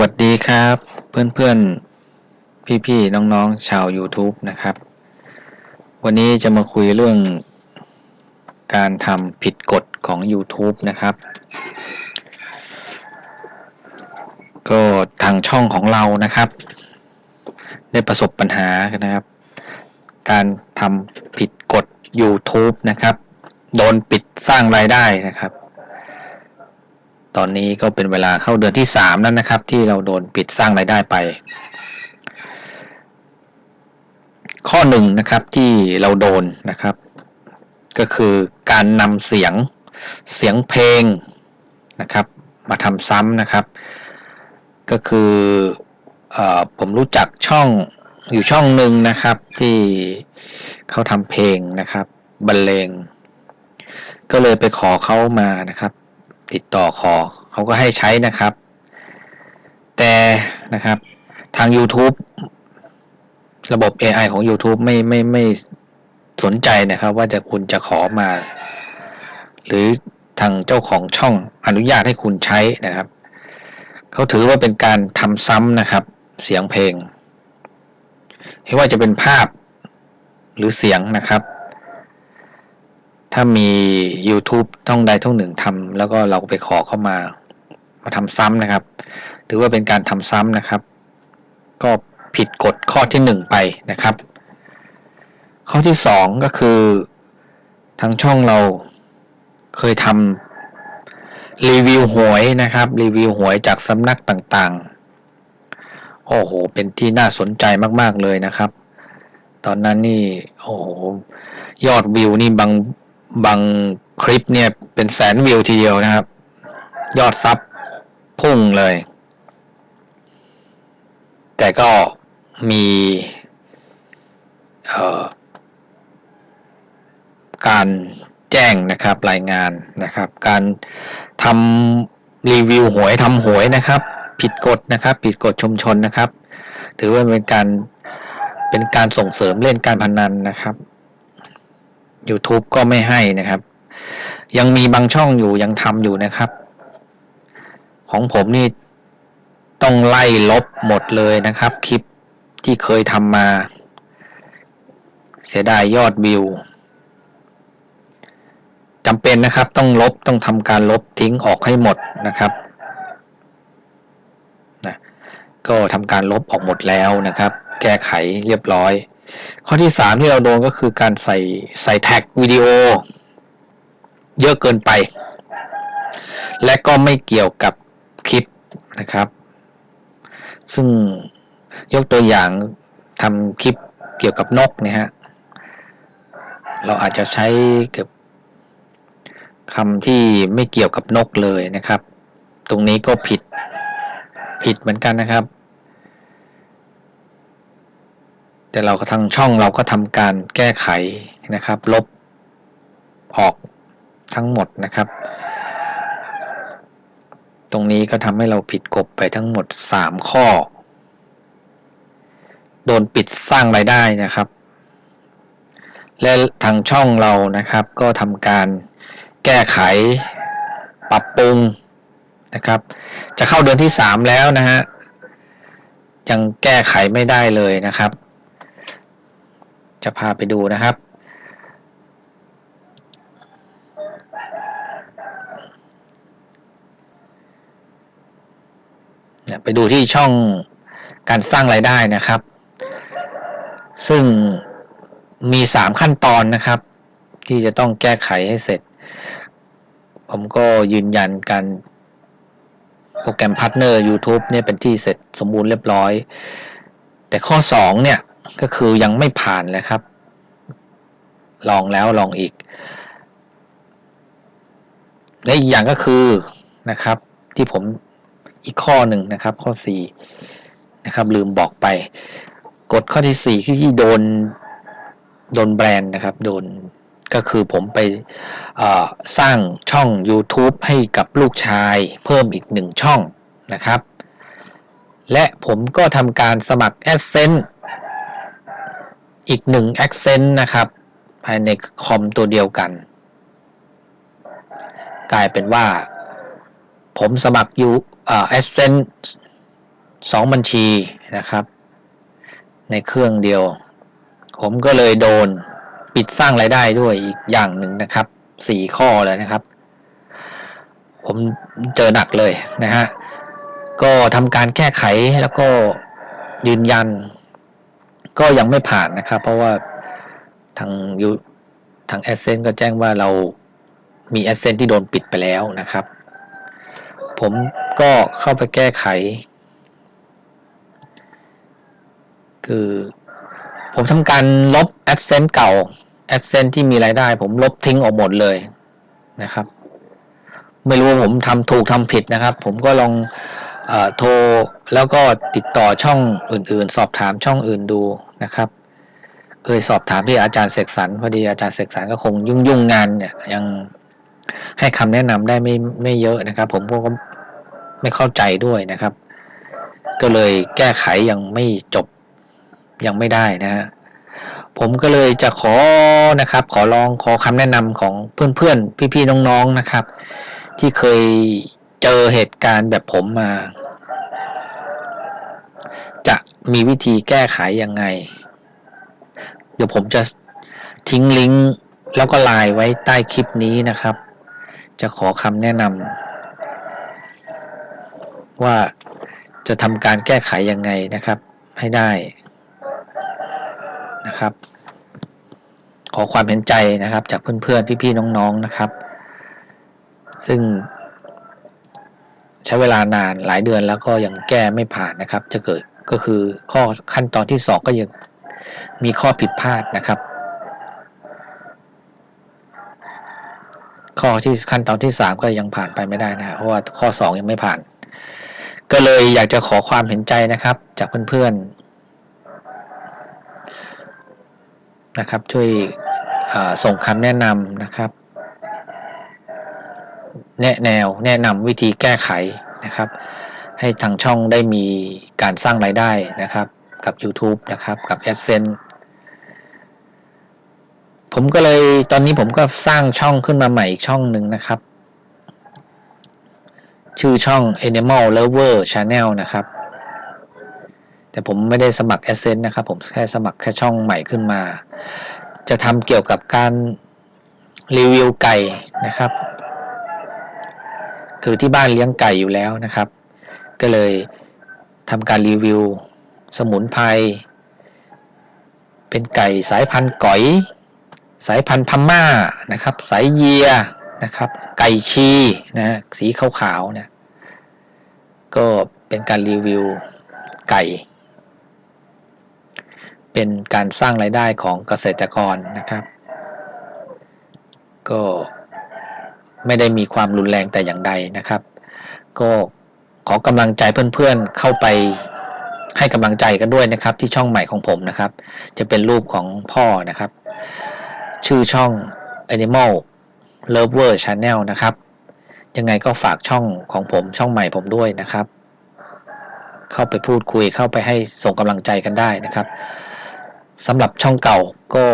วัสดีครับเพื่อนๆ พี่ๆ น้องๆ ชาว YouTube นะครับ วันนี้จะมาคุยเรื่องการทำผิดกฎของ YouTube นะครับ ก็ทางช่องของเรานะครับ ได้ประสบปัญหานะครับ การทำผิดกฎ YouTube นะครับ โดนปิดสร้างรายได้นะครับ ตอนนี้ก็เป็นเวลาเข้าเดือนที่ 3 แล้วนะครับ ที่เราโดนปิดสร้างรายได้ไป ข้อหนึ่งนะครับที่เราโดนนะครับ ก็คือการนำเสียงเสียงเพลงนะครับ มาทำซ้ำนะครับ ก็คืออผมรู้จักช่องอยู่ช่องหนึ่งนะครับที่เขาทำเพลงนะครับบรรเลง ก็เลยไปขอเขามานะครับ ติดต่อขอเขาก็ให้ใช้นะครับ แต่นะครับทาง YouTube ระบบ AI ของ YouTube ไม่ไม่ไม่สนใจนะครับว่าจะคุณจะขอมา หรือทางเจ้าของช่องอนุญาตให้คุณใช้นะครับ เขาถือว่าเป็นการทำซ้ำนะครับ เสียงเพลงไม่ว่าจะเป็นภาพหรือเสียงนะครับ ถ้ามี YouTube ต้องใดท่องหนึ่งทำแล้วก็เราไปขอเข้ามา มาทำซ้ำนะครับ ถือว่าเป็นการทำซ้ำนะครับ ก็ผิดกฎข้อที่หนึ่งไปนะครับ ข้อที่สองก็คือทางช่องเราเคยทำรีวิวหวยนะครับ รีวิวหวยจากสำนักต่างๆ โอ้โห เป็นที่น่าสนใจมากๆเลยนะครับ ตอนนั้นนี่ โอ้โห ยอดวิวนี่บาง บางคลิปเนี่ยเป็นแสนวิวทีเดียวนะครับ ยอดซับพุ่งเลย แต่ก็มีการแจ้งนะครับรายงานนะครับ การทำรีวิวหวยทำหวยนะครับ ผิดกฎนะครับ ผิดกฎชุมชนนะครับ ถือว่าเป็นการเป็นการส่งเสริมเล่นการพนันนะครับ YouTube ก็ไม่ให้นะครับ ยังมีบางช่องอยู่ยังทำอยู่นะครับ ของผมนี่ต้องไล่ลบหมดเลยนะครับ คลิปที่เคยทำมา เสียดายยอดวิวจำเป็นนะครับต้องลบต้องทำการลบทิ้งออกให้หมดนะครับนะก็ทำการลบออกหมดแล้วนะครับ แก้ไขเรียบร้อย ข้อที่สามที่เราโดนก็คือการใส่ใส่แท็กวิดีโอ เยอะเกินไป และก็ไม่เกี่ยวกับคลิปนะครับ ซึ่งยกตัวอย่างทำคลิปเกี่ยวกับนกเนี่ยฮะเราอาจจะใช้กับคำที่ไม่เกี่ยวกับนกเลยนะครับ ตรงนี้ก็ผิดผิดเหมือนกันนะครับ แต่เราก็ทางช่องเราก็ทำการแก้ไขนะครับ ลบออกทั้งหมดนะครับ ตรงนี้ก็ทำให้เราผิดกฎไปทั้งหมด 3 ข้อ โดนปิดสร้างรายได้นะครับ และทางช่องเรานะครับก็ทำการแก้ไขปรับปรุงนะครับ จะเข้าเดือนที่ 3 แล้วนะฮะยังแก้ไขไม่ได้เลยนะครับ จะพาไปดูนะครับ ไปดูที่ช่องการสร้างรายได้นะครับ ซึ่งมี3ขั้นตอนนะครับ ที่จะต้องแก้ไขให้เสร็จ ผมก็ยืนยันการโปรแกรมพาร์ทเนอร์ YouTube เนี่ยเป็นที่เสร็จสมบูรณ์เรียบร้อย แต่ข้อ 2 เนี่ย ก็คือยังไม่ผ่านเลยครับ ลองแล้วลองอีก และอีกอย่างก็คือนะครับ ที่ผมอีกข้อหนึ่งนะครับ ข้อ4นะครับ ลืมบอกไป กฎข้อที่4ที่โดนโดนแบรนด์นะครับ โดนก็คือผมไปสร้างช่อง YouTube ให้กับลูกชายเพิ่มอีกหนึ่งช่องนะครับ และผมก็ทำการสมัคร AdSense อีกหนึ่ง accent นะครับ ภายในคอมตัวเดียวกัน กลายเป็นว่า ผมสมัครยูเอ่อ accent สองบัญชีนะครับ ในเครื่องเดียว ผมก็เลยโดนปิดสร้างรายได้ด้วยอีกอย่างหนึ่งนะครับสี่ข้อเลยนะครับ ผมเจอหนักเลยนะฮะก็ทำการแก้ไขแล้วก็ยืนยัน ก็ยังไม่ผ่านนะครับ เพราะว่าทางยูทางแอสเซนก็แจ้งว่าเรามีแอสเซนที่โดนปิดไปแล้วนะครับ ผมก็เข้าไปแก้ไข คือผมทำการลบ AdSense เก่า AdSense ที่มีรายได้ ผมลบทิ้งออกหมดเลยนะครับ ไม่รู้ว่าผมทำถูกทำผิดนะครับ ผมก็ลอง โทรแล้วก็ติดต่อช่องอื่นๆ สอบถามช่องอื่นดูนะครับ เคยสอบถามที่อาจารย์เสกสรรพอดีอาจารย์เสกสรรก็คงยุ่งยุ่งงานเนี่ยยังให้คำแนะนำได้ไม่ไม่เยอะนะครับ ผมก็ไม่เข้าใจด้วยนะครับ ก็เลยแก้ไขยังไม่จบยังไม่ได้นะฮะผมก็เลยจะขอนะครับ ขอลองขอคำแนะนำของเพื่อนๆ พี่ๆน้องๆนะครับ ที่เคยเจอเหตุการณ์แบบผมมา จะมีวิธีแก้ไขยังไง เดี๋ยวผมจะทิ้งลิงก์แล้วก็ไลน์ไว้ใต้คลิปนี้นะครับ จะขอคำแนะนำว่าจะทำการแก้ไขยังไงนะครับ ให้ได้นะครับ ขอความเห็นใจนะครับ จากเพื่อนๆ พี่ๆ น้องๆนะครับ ซึ่งใช้เวลานานหลายเดือนแล้วก็ยังแก้ไม่ผ่านนะครับ จะเกิด ก็คือข้อขั้นตอนที่สองก็ยังมีข้อผิดพลาดนะครับ ข้อที่ขั้นตอนที่สามก็ยังผ่านไปไม่ได้นะเพราะว่าข้อสองยังไม่ผ่าน ก็เลยอยากจะขอความเห็นใจนะครับ จากเพื่อนๆนะครับ ช่วยส่งคำแนะนำนะครับ แนะแนวแนะนำวิธีแก้ไขนะครับ ให้ทางช่องได้มีการสร้างรายได้นะครับกับ YouTube นะครับกับ AdSense ผมก็เลยตอนนี้ผมก็สร้างช่องขึ้นมาใหม่อีกช่องหนึ่งนะครับ ชื่อช่อง Animal Lover Channel นะครับ แต่ผมไม่ได้สมัคร AdSense นะครับ ผมแค่สมัครแค่ช่องใหม่ขึ้นมา จะทำเกี่ยวกับการรีวิวไก่นะครับ คือที่บ้านเลี้ยงไก่อยู่แล้วนะครับ ก็เลยทำการรีวิว สมุนไพรเป็นไก่สายพันธุ์ก๋อย สายพันธุ์พม่านะครับ สายเยียนะครับ ไก่ชีนะฮะสีขาวๆเนี่ยก็เป็นการรีวิวไก่ เป็นการสร้างรายได้ของเกษตรกรนะครับ ก็ไม่ได้มีความรุนแรงแต่อย่างใดนะครับ ก็ ขอกำลังใจเพื่อนๆเข้าไปให้กำลังใจกันด้วยนะครับ ที่ช่องใหม่ของผมนะครับ จะเป็นรูปของพ่อนะครับ ชื่อช่อง Animal Lover Channel นะครับ ยังไงก็ฝากช่องของผมช่องใหม่ผมด้วยนะครับ เข้าไปพูดคุยเข้าไปให้ส่งกำลังใจกันได้นะครับสำหรับช่องเก่าก็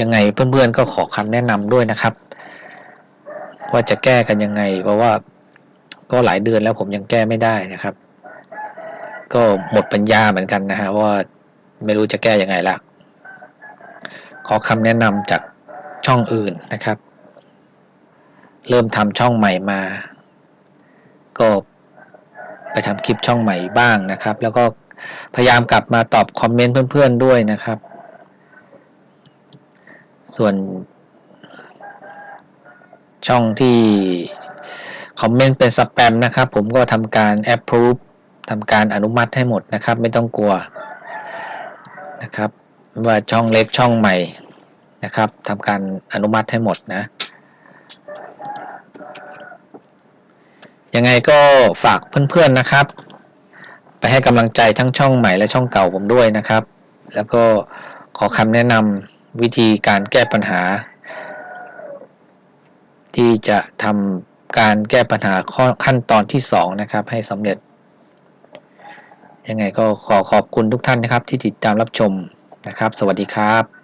ยังไงเพื่อนๆก็ขอคำแนะนำด้วยนะครับ ว่าจะแก้กันยังไงเพราะว่า ก็หลายเดือนแล้วผมยังแก้ไม่ได้นะครับ ก็หมดปัญญาเหมือนกันนะฮะว่าไม่รู้จะแก้ยังไงละขอคำแนะนำจากช่องอื่นนะครับ เริ่มทำช่องใหม่มา ก็ไปทำคลิปช่องใหม่บ้างนะครับ แล้วก็พยายามกลับมาตอบคอมเมนต์เพื่อนๆด้วยนะครับ ส่วนช่องที่ คอมเมนต์เป็นสแปมนะครับ ผมก็ทำการ approve ทำการอนุมัติให้หมดนะครับ ไม่ต้องกลัวนะครับว่าช่องเล็กช่องใหม่นะครับทำการอนุมัติให้หมดนะยังไงก็ฝากเพื่อนๆนะครับ ไปให้กำลังใจทั้งช่องใหม่และช่องเก่าผมด้วยนะครับ แล้วก็ขอคำแนะนำวิธีการแก้ปัญหา ที่จะทำ การแก้ปัญหาข้อขั้นตอนที่ 2 นะครับ ให้สำเร็จ ยังไงก็ขอขอบคุณทุกท่านนะครับที่ติดตามรับชมนะครับ สวัสดีครับ